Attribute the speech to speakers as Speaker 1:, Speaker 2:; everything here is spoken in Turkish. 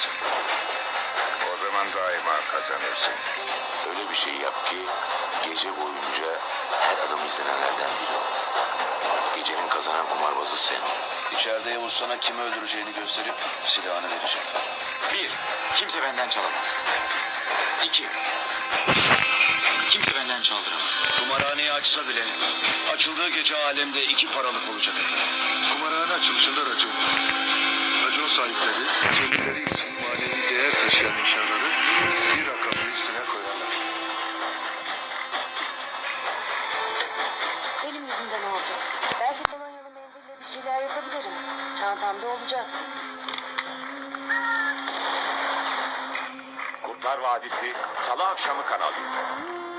Speaker 1: yaparsın. O zaman daima kazanırsın.
Speaker 2: Öyle bir şey yap ki gece boyunca her adım izlenenlerden biri ol. Gecenin kazanan kumarbazı sen ol.
Speaker 3: İçeride Yavuz sana kimi öldüreceğini gösterip silahını verecek.
Speaker 4: Bir, kimse benden çalamaz. İki, kimse benden çaldıramaz.
Speaker 3: Kumarhaneyi açsa bile açıldığı gece alemde iki paralık olacak.
Speaker 5: Kendileri için manevi değer taşıyan eşyaları bir rakamın üstüne koyarlar.
Speaker 6: Benim yüzümden oldu. Belki kolonyalı mendille bir şeyler yapabilirim. Çantamda olacak.
Speaker 2: Kurtlar Vadisi Salı akşamı Kanal 7'de.